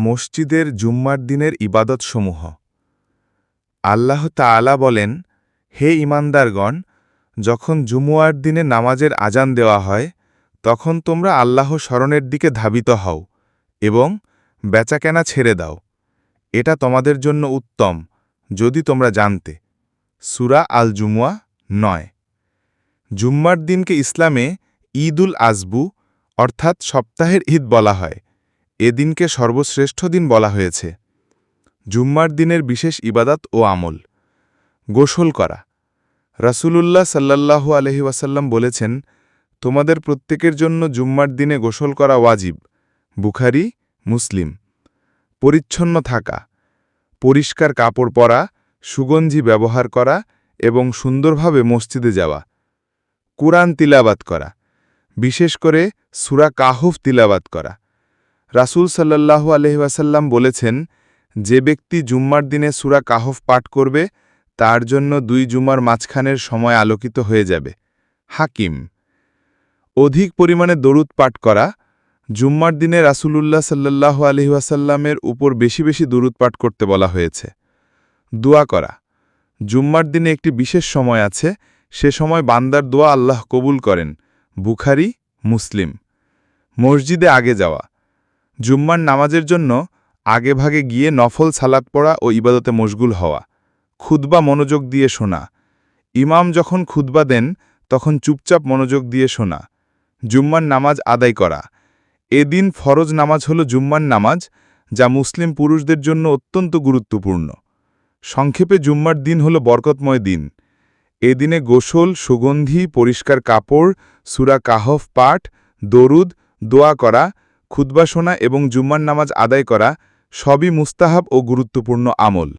মসজিদের জুম্মার দিনের ইবাদতসমূহ। আল্লাহ তাআলা বলেন, হে ইমানদারগণ যখন জুমুয়ার দিনে নামাজের আজান দেওয়া হয়, তখন তোমরা আল্লাহ স্মরণের দিকে ধাবিত হও এবং বেচাকেনা ছেড়ে দাও। এটা তোমাদের জন্য উত্তম, যদি তোমরা জানতে। সুরা আল জুমুয়া নয়। জুম্মার দিনকে ইসলামে ঈদুল আজবু অর্থাৎ সপ্তাহের ঈদ বলা হয়। এ দিনকে সর্বশ্রেষ্ঠ দিন বলা হয়েছে। জুম্মার দিনের বিশেষ ইবাদত ও আমল। গোসল করা। রাসূলুল্লাহ সাল্লাল্লাহু আলহি ওয়াসাল্লাম বলেছেন, তোমাদের প্রত্যেকের জন্য জুম্মার দিনে গোসল করা ওয়াজিব। বুখারি, মুসলিম। পরিচ্ছন্ন থাকা। পরিষ্কার কাপড় পরা, সুগন্ধি ব্যবহার করা এবং সুন্দরভাবে মসজিদে যাওয়া। কুরআন তিলাবাত করা। বিশেষ করে সুরা কাহুফ তিলাবাত করা। রাসূল সাল্লাল্লাহু আলহিহাসাল্লাম বলেছেন, যে ব্যক্তি জুম্মার দিনে সুরা কাহফ পাঠ করবে, তার জন্য দুই জুমার মাঝখানের সময় আলোকিত হয়ে যাবে। হাকিম, অধিক পরিমাণে দরুদ পাঠ করা, জুম্মার দিনে রাসূলুল্লাহ সাল্লাল্লাহু আলহিহাসাল্লামের উপর বেশি বেশি দরুদ পাঠ করতে বলা হয়েছে। দোয়া করা, জুম্মার দিনে একটি বিশেষ সময় আছে, সে সময় বান্দার দোয়া আল্লাহ কবুল করেন, বুখারি, মুসলিম। মসজিদে আগে যাওয়া জুম্মার নামাজের জন্য আগে ভাগে গিয়ে নফল সালাত পড়া ও ইবাদতে মশগুল হওয়া খুদবা মনোযোগ দিয়ে শোনা। ইমাম যখন খুদবা দেন, তখন চুপচাপ মনোযোগ দিয়ে শোনা। জুম্মার নামাজ আদায় করা। এদিন ফরজ নামাজ হল জুম্মার নামাজ, যা মুসলিম পুরুষদের জন্য অত্যন্ত গুরুত্বপূর্ণ। সংক্ষেপে জুম্মার দিন হল বরকতময় দিন। এদিনে গোসল, সুগন্ধি, পরিষ্কার কাপড়, সুরা কাহফ, পাঠ, দরুদ, দোয়া করা শোনা এবং জুম্মার নামাজ আদায় করা সবই মুস্তাহাব ও গুরুত্বপূর্ণ আমল।